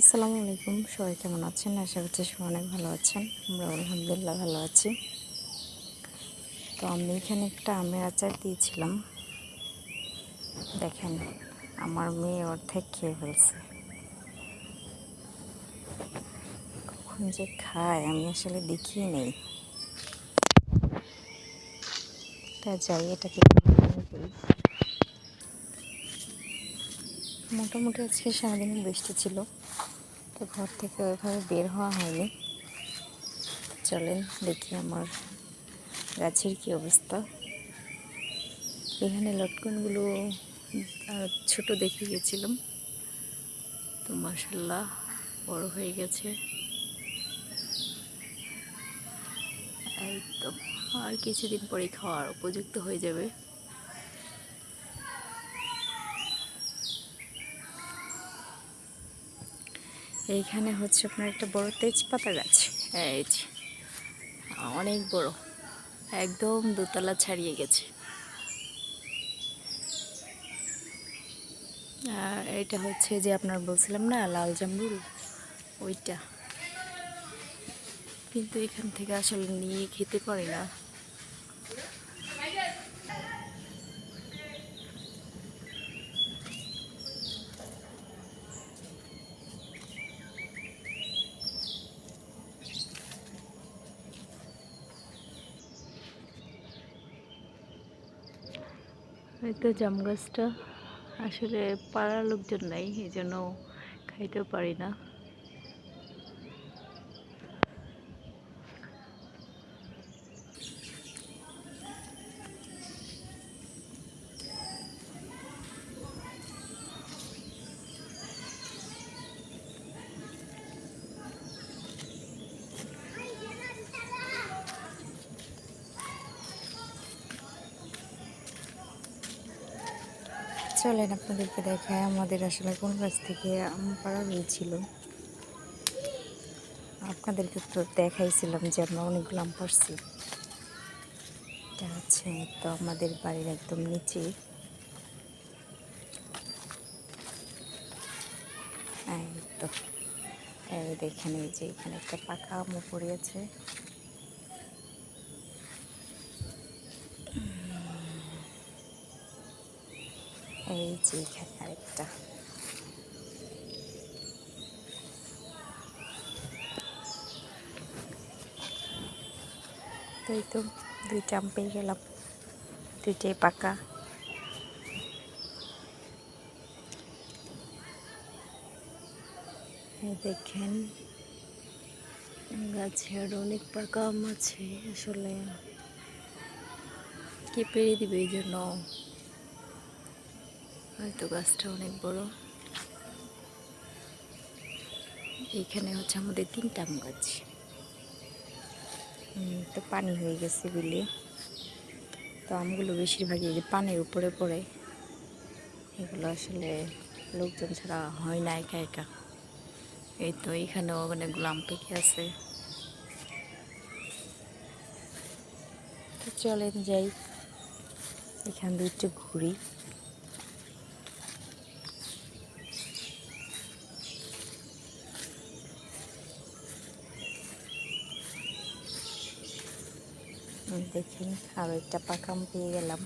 আসসালামু আলাইকুম। সবাই কেমন আছেন? আশা করছি সবাই অনেক ভালো আছেন। আমরা আলহামদুলিল্লাহ ভালো আছি। তো আমি এখানে একটা আমের আচার দিয়েছিলাম। দেখেন, আমার মেয়ে অর্ধেক খেয়ে ফেলছে। কখন যে খায়, আমি আসলে দেখিয়ে নেই। তা যাই, এটাকে। মোটামুটি আজকে সারাদিন বৃষ্টি ছিল, তো ঘর থেকে ওইভাবে বের হওয়া হয়নি। চলেন দেখি আমার গাছের কি অবস্থা। এখানে লটকনগুলো ছোট দেখে গেছিলাম, তো মাসাল্লাহ বড় হয়ে গেছে। এই তো, আর কিছুদিন পরে খাওয়ার উপযুক্ত হয়ে যাবে। এইখানে হচ্ছে আপনার একটা বড় তেজপাতা গাছ। এই যে, অনেক বড়, একদম দোতলা ছাড়িয়ে গেছে। এটা হচ্ছে যে আপনার বলছিলাম না, লাল জামরুল? ওইটা। কিন্তু এখান থেকে আসলে নিয়ে খেতে পারি না। হয়তো জাম গাছটা। আসলে পাড়ার লোকজন নাই এই জন্য খাইতেও পারি না। চলেন আপনাদেরকে দেখায় আমাদের আসলে কোন গাছ থেকে আম পাড়া হয়েছিল। আপনাদেরকে তো দেখাইছিলাম যে আমরা অনেকগুলো আম পাড়ছি। এটা হচ্ছে তো আমাদের বাড়ির একদম নিচে। তো। এই যে এখানে একটা পাকা আমও পড়ে আছে। এই যে এখানে আরেকটা। এই তো দুইটা আম পেয়ে গেলাম, দুইটাই পাকা। দেখেন গাছে আর অনেক পাকা আম আছে, আসলে কে পেরে দিবে এই জন্য? হয়তো গাছটা অনেক বড়। এইখানে হচ্ছে আমাদের তিনটা আম গাছ। তো পানি হয়ে গেছে বিলে। তো আমগুলো বেশিরভাগই যে পানির উপরে পড়ে। এগুলো আসলে লোকজন ছাড়া হয় না একা একা। এই তো এইখানেও অনেকগুলো আম পেকে আছে। তো চলেন যাই। এখান দিয়ে একটু ঘুরি। দেখেন আর একটা পাখাম পেয়ে গেলাম।